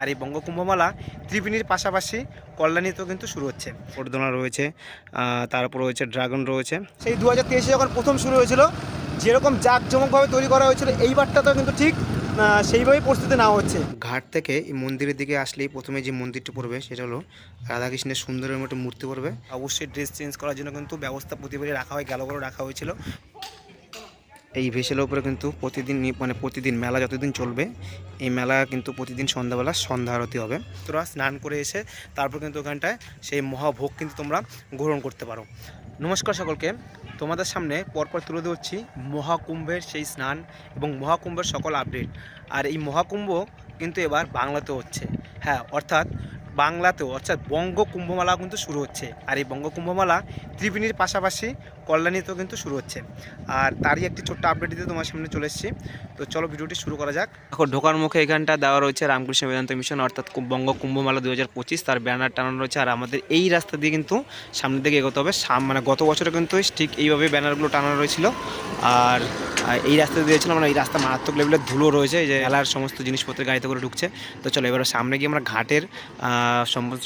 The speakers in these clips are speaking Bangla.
আর এই বঙ্গকুম্ভমেলা ত্রিবেণীর পাশাপাশি কল্যাণীতেও কিন্তু শুরু হচ্ছে। পর্দনা রয়েছে তারপর রয়েছে ড্রাগন রয়েছে। সেই দু হাজার তেইশে যখন প্রথম শুরু হয়েছিল যেরকম জাঁকজমকভাবে তৈরি করা হয়েছিল এইবারটাতেও কিন্তু ঠিক সেইভাবেই প্রস্তুতি নেওয়া হচ্ছে। ঘাট থেকে এই মন্দিরের দিকে আসলেই প্রথমে যে মন্দিরটি পড়বে সেটা হলো রাধাকৃষ্ণের সুন্দরের মতো মূর্তি পড়বে। অবশ্যই ড্রেস চেঞ্জ করার জন্য কিন্তু ব্যবস্থা প্রতিবারই রাখা হয় গেল রাখা হয়েছিল। এই ভেসেলের উপরে কিন্তু প্রতিদিন মানে প্রতিদিন মেলা যতদিন চলবে, এই মেলা কিন্তু প্রতিদিন সন্ধ্যাবেলা সন্ধ্যা আরতি হবে। তোরা স্নান করে এসে তারপর কিন্তু ওখানটায় সেই মহাভোগ কিন্তু তোমরা গ্রহণ করতে পারো। নমস্কার সকলকে, তোমাদের সামনে পরপর তুলে ধরছি মহাকুম্ভের সেই স্নান এবং মহাকুম্ভের সকল আপডেট আর এই মহাকুম্ভ কিন্তু এবার বাংলাতেও হচ্ছে। হ্যাঁ অর্থাৎ বাংলাতেও, অর্থাৎ বঙ্গ কুম্ভমেলা কিন্তু শুরু হচ্ছে। আর এই বঙ্গ কুম্ভমেলা ত্রিবেণীর পাশাপাশি কল্যাণীতেও কিন্তু শুরু হচ্ছে। আর তারই একটি ছোট্ট আপডেট দিতে তোমার সামনে চলে এসেছি। তো চলো ভিডিওটি শুরু করা যাক। এখন ঢোকার মুখে এখানটা দেওয়া রয়েছে রামকৃষ্ণ বেদান্ত মিশন, অর্থাৎ বঙ্গ কুম্ভমেলা দু হাজার পঁচিশ। তার ব্যানার টানানো রয়েছে। আর আমাদের এই রাস্তা দিয়ে কিন্তু সামনের দিকে এগোতে হবে। মানে গত বছরে কিন্তু ঠিক এইভাবে ব্যানারগুলো টানানো রয়েছিল। আর এই রাস্তা দিয়েছিলাম মানে এই রাস্তা মারাত্মক লেভেলের ধুলো রয়েছে যে এলার সমস্ত জিনিসপত্রের গাড়িতে করে ঢুকছে। তো চলো, এবার সামনে গিয়ে আমরা ঘাটের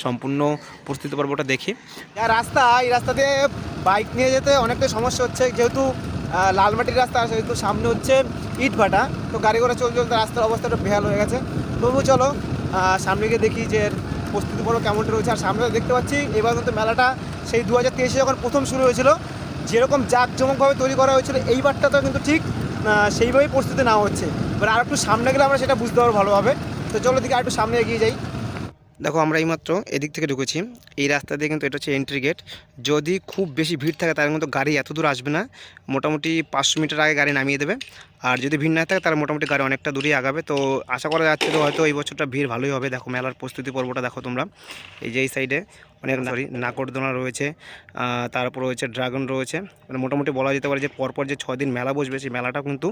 সম্পূর্ণ প্রস্তুতি পর্বটা দেখি। রাস্তা, এই রাস্তা দিয়ে বাইক নিয়ে যেতে অনেকটা সমস্যা হচ্ছে, যেহেতু লালমাটির রাস্তা আছে সেহেতু সামনে হচ্ছে ইট ভাটা তো গাড়ি ঘোড়া চলতে চলতে রাস্তার অবস্থাটা বেহাল হয়ে গেছে। তবু চলো সামনে গিয়ে দেখি যে প্রস্তুতি পর্ব কেমনটা রয়েছে। আর সামনে দেখতে পাচ্ছি, এবার কিন্তু মেলাটা, সেই দু হাজার যখন প্রথম শুরু হয়েছিল যেরকম জাঁকজমকভাবে তৈরি করা হয়েছিল এইবারটা তো কিন্তু ঠিক সেইভাবেই প্রস্তুতি নেওয়া হচ্ছে। এবার আর একটু সামনে গেলে আমরা সেটা বুঝতে পারব ভালোভাবে। তো চলো দিকে আর একটু সামনে এগিয়ে যাই। দেখো, আমরা এইমাত্র এদিক থেকে ঢুকেছি। এই রাস্তা দিয়ে কিন্তু এটা হচ্ছে এন্ট্রি গেট যদি খুব বেশি ভিড় থাকে তার মতো গাড়ি এত দূর আসবে না। মোটামুটি পাঁচশো মিটার আগে গাড়ি নামিয়ে দেবে। আর যদি ভিড় না থাকে তাহলে মোটামুটি গাড়ি অনেকটা দূরেই আগাবে। তো আশা করা যাচ্ছে তো হয়তো এই বছরটা ভিড় ভালোই হবে। দেখো মেলার প্রস্তুতি পর্বটা দেখো তোমরা। এই যে এই সাইডে অনেক সরি নাকরদোনা রয়েছে তারপর রয়েছে ড্রাগন রয়েছে। মানে মোটামুটি বলা যেতে পারে যে পরপর যে ছদিন মেলা বসবে সেই মেলাটা কিন্তু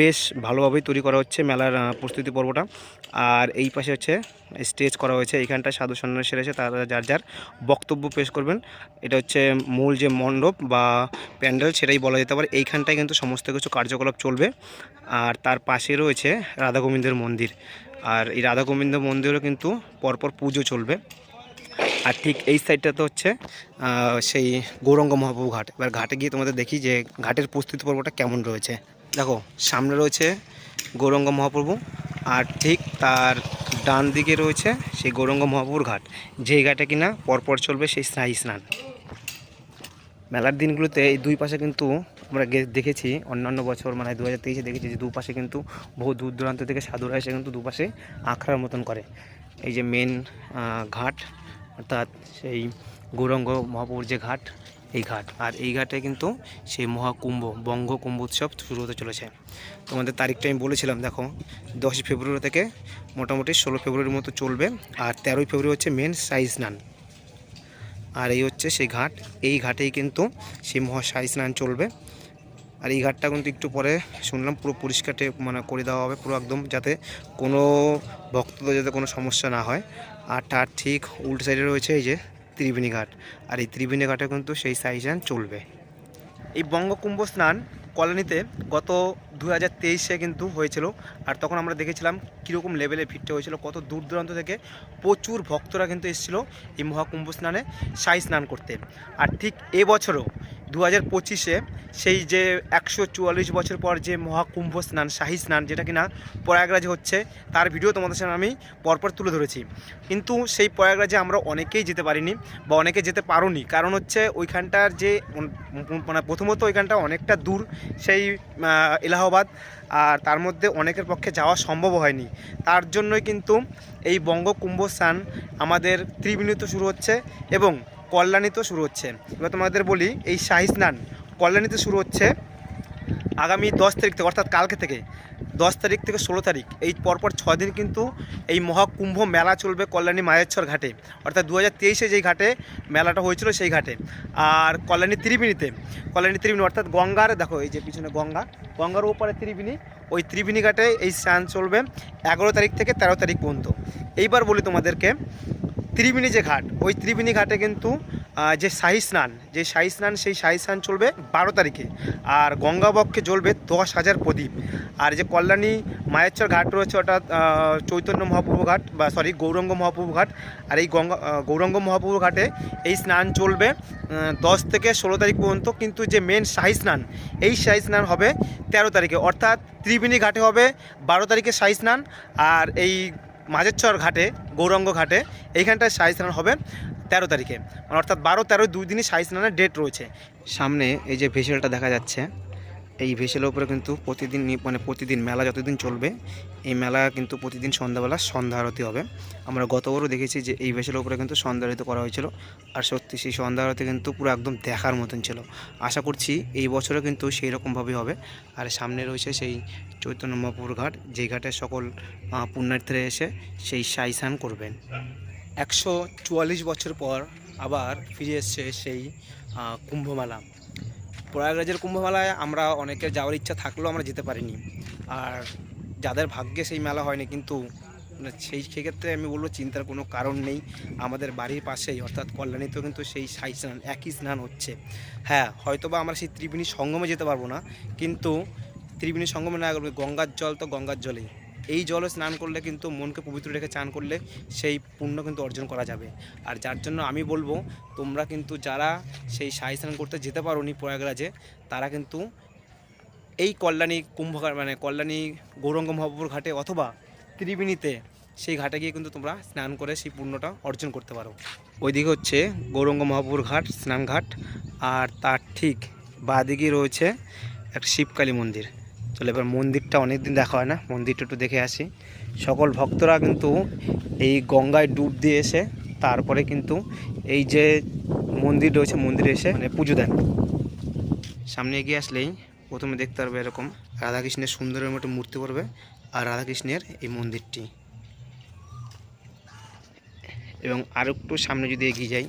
বেশ ভালোভাবেই তৈরি করা হচ্ছে মেলার প্রস্তুতি পর্বটা। আর এই পাশে হচ্ছে স্টেজ করা হয়েছে। এইখানটায় সাধু সন্ন্যাসী রয়েছে তারা যার যার বক্তব্য পেশ করবেন। এটা হচ্ছে মূল যে মণ্ডপ বা প্যান্ডেল সেটাই বলা যেতে পারে। এইখানটায় কিন্তু সমস্ত কিছু কার্যকলাপ চলবে। আর তার পাশে রয়েছে রাধা গোবিন্দের মন্দির। আর এই রাধা গোবিন্দ মন্দিরও কিন্তু পরপর পুজো চলবে। আর ঠিক এই সাইডটাতে হচ্ছে সেই গৌরঙ্গ মহাপ্রভু ঘাট। এবার ঘাটে গিয়ে তোমাদের দেখি যে ঘাটের প্রস্তুতি পর্বটা কেমন রয়েছে। দেখো, সামনে রয়েছে গৌরঙ্গ মহাপ্রভু। আর ঠিক তার ডান দিকে রয়েছে সেই গৌরঙ্গ মহাপুর ঘাট। যেই ঘাটে কিনা পরপর চলবে সেই স্নায়ী স্নান। মেলার দিনগুলোতে এই দুই পাশে কিন্তু আমরা দেখেছি, অন্যান্য বছর মানে দু হাজার তেইশে দেখেছি যে দুপাশে কিন্তু বহু দূর দূরান্ত থেকে সাধুরা এসে কিন্তু দুপাশে আখড়ার মতন করে। এই যে মেন ঘাট, অর্থাৎ সেই গৌরঙ্গ মহাপুর যে ঘাট এই ঘাট। আর এই ঘাটে কিন্তু সেই মহাকুম্ভ বঙ্গ কুম্ভ উৎসব শুরু হতে চলেছে। তোমাদের তারিখটা আমি বলেছিলাম, দেখো দশই ফেব্রুয়ারি থেকে মোটামুটি ষোলো ফেব্রুয়ারির মতো চলবে, আর তেরোই ফেব্রুয়ারি হচ্ছে মেন সাই স্নান। আর এই হচ্ছে সেই ঘাট। এই ঘাটেই কিন্তু সেই মহাশাহী স্নান চলবে। আর এই ঘাটটা কিন্তু একটু পরে শুনলাম, পুরো পরিষ্কার টে- মানে করে দেওয়া হবে, পুরো একদম যাতে কোনো ভক্তদের যাতে কোনো সমস্যা না হয়। আর তার ঠিক উল্টো সাইডে রয়েছে এই যে ত্রিবেণী ঘাট আর এই ত্রিবেণী ঘাটে কিন্তু সেই সাই স্নান চলবে। এই বঙ্গকুম্ভ স্নান কলোনিতে গত দু হাজার তেইশে কিন্তু হয়েছিল। আর তখন আমরা দেখেছিলাম কীরকম লেভেলে ভিড়টা হয়েছিল, কত দূর দূরান্ত থেকে প্রচুর ভক্তরা কিন্তু এসেছিল এই মহাকুম্ভ স্নানে সাই স্নান করতে। আর ঠিক এবছরও দু হাজার পঁচিশে সেই যে একশো চুয়াল্লিশ বছর পর যে মহাকুম্ভ স্নান, শাহী স্নান, যেটা কিনা প্রয়াগরাজে হচ্ছে, তার ভিডিও তোমাদের সামনে আমি পরপর তুলে ধরেছি। কিন্তু সেই প্রয়াগরাজে আমরা অনেকেই যেতে পারিনি বা অনেকে যেতে পারোনি। কারণ হচ্ছে ওইখানটার যে মানে প্রথমত ওইখানটা অনেকটা দূর, সেই এলাহাবাদ, আর তার মধ্যে অনেকের পক্ষে যাওয়া সম্ভব হয়নি। তার জন্যই কিন্তু এই বঙ্গ কুম্ভ স্নান আমাদের ত্রিবেণীতে শুরু হচ্ছে এবং কল্যাণীতেও শুরু হচ্ছে। এবার তোমাদের বলি, এই শাহী স্নান কল্যাণীতে শুরু হচ্ছে আগামী দশ তারিখ থেকে, অর্থাৎ কালকে থেকে। দশ তারিখ থেকে ষোলো তারিখ, এই পরপর দিন কিন্তু এই মহাকুম্ভ মেলা চলবে কল্যাণী মায়েশ্বর ঘাটে। অর্থাৎ দু হাজার তেইশে যেই ঘাটে মেলাটা হয়েছিল সেই ঘাটে। আর কল্যাণী ত্রিবেণীতে, কল্যাণী ত্রিবেণী অর্থাৎ গঙ্গার, দেখো এই যে পিছনে গঙ্গা, গঙ্গার ওপারে ত্রিবেণী, ওই ত্রিবেণী ঘাটে এই স্নান চলবে এগারো তারিখ থেকে তেরো তারিখ পর্যন্ত। এইবার বলি তোমাদেরকে ত্রিবেণী যে ঘাট। ওই ত্রিবেণী ঘাটে কিন্তু যে শাহী স্নান, যে শাহী স্নান, সেই শাহী স্নান চলবে বারো তারিখে। আর গঙ্গাবক্ষে জ্বলবে দশ হাজার প্রদীপ। আর যে কল্যাণী মায়েরচর ঘাট রয়েছে, ওটা চৈতন্য মহাপ্রভু ঘাট বা সরি গৌরঙ্গ মহাপ্রভু ঘাট। আর এই গঙ্গা গৌরঙ্গ মহাপ্রভু ঘাটে এই স্নান চলবে দশ থেকে ষোলো তারিখ পর্যন্ত। কিন্তু যে মেন শাহী স্নান, এই শাহী স্নান হবে তেরো তারিখে। অর্থাৎ ত্রিবেণী ঘাটে হবে বারো তারিখে শাহী স্নান। আর এই মাঝেরচর ঘাটে, গৌরঙ্গ ঘাটে, এইখানটায় শাহী স্নান হবে তেরো তারিখে। মানে অর্থাৎ বারো তেরো দুই দিনই শাহী স্নানের ডেট রয়েছে। সামনে এই যে ভেসেলটা দেখা যাচ্ছে এই ভেসেলের উপরে কিন্তু প্রতিদিন মানে প্রতিদিন মেলা যতদিন চলবে, এই মেলা কিন্তু প্রতিদিন সন্ধ্যাবেলা সন্ধ্যা আরতি হবে। আমরা গতবারও দেখেছি যে এই ভেসেলের উপরে কিন্তু সন্ধ্যা আরতি করা হয়েছিল আর সত্যি সেই সন্ধ্যা আরতি কিন্তু পুরো একদম দেখার মতন ছিল। আশা করছি এই বছরও কিন্তু সেই রকমভাবেই হবে। আর সামনে রয়েছে সেই চৈতন্য মহাপুর ঘাট যেই ঘাটে সকল পুণ্যার্থীরা এসে সেই সাই স্নান করবেন। একশো চুয়াল্লিশ বছর পর আবার ফিরে এসছে সেই কুম্ভমেলা। প্রয়াগরাজের কুম্ভমেলায় আমরা অনেকের যাওয়ার ইচ্ছা থাকলেও আমরা যেতে পারিনি। আর যাদের ভাগ্যে সেই মেলা হয়নি কিন্তু মানে সেই সেক্ষেত্রে আমি বলব চিন্তার কোনো কারণ নেই। আমাদের বাড়ির পাশেই, অর্থাৎ কল্যাণীতেও কিন্তু সেই সাই স্নান, একই স্নান হচ্ছে। হ্যাঁ হয়তোবা আমরা সেই ত্রিবেণী সঙ্গমে যেতে পারব না, কিন্তু ত্রিবেণী সঙ্গমে না গঙ্গার জল তো গঙ্গার জলেই। এই জলে স্নান করলে কিন্তু মনকে পবিত্র রেখে চান করলে সেই পুণ্য কিন্তু অর্জন করা যাবে। আর যার জন্য আমি বলব, তোমরা কিন্তু যারা সেই সাই স্নান করতে যেতে পারো নি প্রয়াগরাজে, তারা কিন্তু এই কল্যাণী কুম্ভ মানে কল্যাণী গৌরঙ্গ মহাপুর ঘাটে অথবা ত্রিবেণীতে সেই ঘাটে গিয়ে কিন্তু তোমরা স্নান করে সেই পুণ্যটা অর্জন করতে পারো। ওইদিকে হচ্ছে গৌরঙ্গ মহাপুর ঘাট স্নান ঘাট আর তার ঠিক বাদিকে রয়েছে একটা শিবকালী মন্দির। চলে এবার মন্দিরটা অনেক দিন দেখা হয় না, মন্দিরটা একটু দেখে আসি। সকল ভক্তরা কিন্তু এই গঙ্গায় ডুব দিয়ে এসে তারপরে কিন্তু এই যে মন্দির রয়েছে, মন্দিরে এসে মানে পুজো দেন। সামনে এগিয়ে আসলেই প্রথমে দেখতে পারবে এরকম রাধাকৃষ্ণের সুন্দরের মতো মূর্তি পড়বে আর রাধাকৃষ্ণের এই মন্দিরটি। এবং আর একটু সামনে যদি এগিয়ে যাই,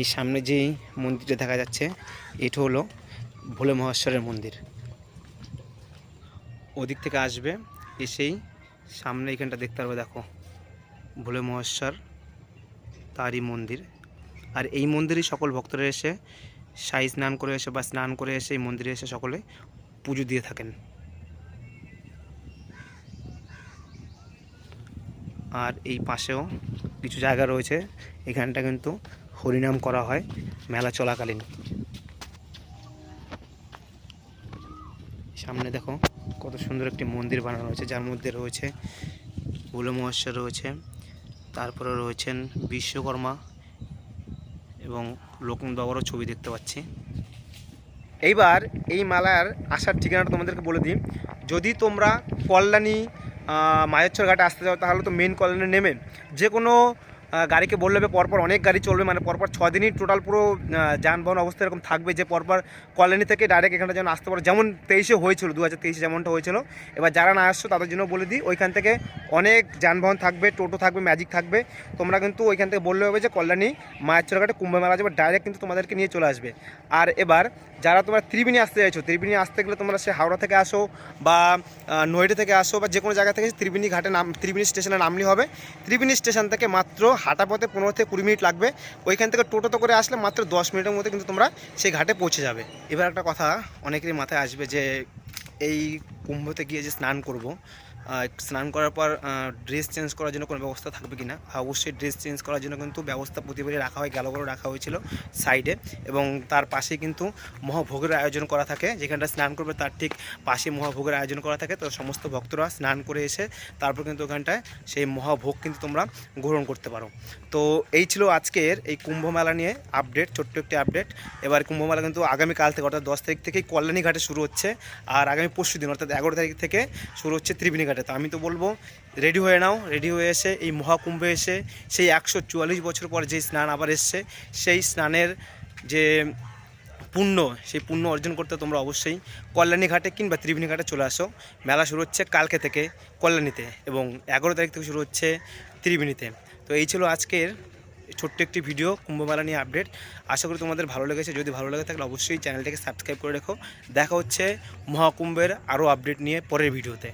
এই সামনে যেই মন্দিরটা দেখা যাচ্ছে, এটা হলো ভোলে মহেশ্বরের মন্দির। ওদিক থেকে আসবে, এসেই সামনে এখানটা দেখতে পারবে, দেখো, ভোলে মহেশ্বর, তারই মন্দির। আর এই মন্দিরই সকল ভক্তরা এসে সাই স্নান করে এসে বা স্নান করে এসে এই মন্দিরে এসে সকলে পুজো দিয়ে থাকেন। আর এই পাশেও কিছু জায়গা রয়েছে, এখানটা কিন্তু হরিনাম করা হয়, মেলা চলাকালীন। সামনে দেখো কত সুন্দর একটি মন্দির বানানো হয়েছে যার মধ্যে রয়েছে ভোলে মহেশ্বর রয়েছে তারপরে রয়েছেন বিশ্বকর্মা এবং লোকনাথ বাবারও ছবি দেখতে পাচ্ছি। এইবার এই মেলার আসার ঠিকানাটা তোমাদেরকে বলে দিই। যদি তোমরা কল্যাণী আহ, মায়েরচর ঘাটে আসতে চাও তাহলে তো মেন কল্যাণী নেমে যে কোনো গাড়িকে বললে পরপর অনেক গাড়ি চলবে মানে পরপর ছ দিনই টোটাল পুরো যানবাহন অবস্থা এরকম থাকবে যে পরপর কলোনি থেকে ডাইরেক্ট এখানটা যেন আসতে পারো। যেমন তেইশে হয়েছিল দু হাজার তেইশে যেমনটা হয়েছিল। এবার যারা না আসছো তাদের জন্য বলে দিই, ওইখান থেকে অনেক যানবাহন থাকবে, টোটো থাকবে ম্যাজিক থাকবে। তোমরা কিন্তু ওইখান থেকে বললে হবে যে কল্যাণী মায়ের চোরাঘাটে কুম্ভ মেলা যাবে ডাইরেক্ট কিন্তু তোমাদেরকে নিয়ে চলে আসবে। আর এবার যারা তোমরা ত্রিবেণী আসতে চাইছো, ত্রিবেণী আসতে গেলে তোমরা সে হাওড়া থেকে আসো বা নয়ডা থেকে আসো বা যে কোনো জায়গা থেকে ত্রিবেণী ঘাটে নাম, ত্রিবেণী স্টেশনে নামলি হবে। ত্রিবেণী স্টেশন থেকে মাত্র হাঁটা পথে পনেরো থেকে কুড়ি মিনিট লাগবে। ওইখান থেকে টোটোতে করে আসলে মাত্র দশ মিনিটের মধ্যে কিন্তু তোমরা সেই ঘাটে পৌঁছে যাবে। এবার একটা কথা অনেকেরই মাথায় আসবে যে এই কুম্ভতে গিয়ে যে স্নান করব স্নান করার পর ড্রেস চেঞ্জ করার জন্য কোনো ব্যবস্থা থাকবে কি না অবশ্যই ড্রেস চেঞ্জ করার জন্য কিন্তু ব্যবস্থা প্রতিবারই রাখা হয়, গেল করে রাখা হয়েছিল সাইডে এবং তার পাশে কিন্তু মহাভোগের আয়োজন করা থাকে, যেখানটা স্নান করবে তার ঠিক পাশে মহাভোগের আয়োজন করা থাকে। তো সমস্ত ভক্তরা স্নান করে এসে তারপর কিন্তু ওখানটায় সেই মহাভোগ কিন্তু তোমরা গ্রহণ করতে পারো। তো এই ছিল আজকের এই কুম্ভ মেলা নিয়ে আপডেট ছোট্ট একটি আপডেট এবার কুম্ভ মেলা কিন্তু আগামীকাল থেকে, অর্থাৎ দশ তারিখ থেকেই কল্যাণী ঘাটে শুরু হচ্ছে। আর আগামী পরশু দিন অর্থাৎ এগারো তারিখ থেকে শুরু হচ্ছে ত্রিবেণী তো আমি তো বলব রেডি হয়ে নাও রেডি হয়ে এসে, এই মহাকুম্ভে এসে, সেই একশো চুয়াল্লিশ বছর পর যে স্নান আবার এসছে, সেই স্নানের যে পুণ্য, সেই পুণ্য অর্জন করতে তোমরা অবশ্যই কল্যাণী ঘাটে কিংবা ত্রিবেণী ঘাটে চলে আসো। মেলা শুরু হচ্ছে কালকে থেকে কল্যাণীতে এবং এগারো তারিখ থেকে শুরু হচ্ছে ত্রিবেণীতে। তো এই ছিল আজকের ছোট্ট একটি ভিডিও কুম্ভ মেলা নিয়ে আপডেট আশা করি তোমাদের ভালো লেগেছে। যদি ভালো লেগে থাকলে অবশ্যই চ্যানেলটাকে সাবস্ক্রাইব করে রেখো। দেখা হচ্ছে মহাকুম্ভের আরও আপডেট নিয়ে পরের ভিডিওতে।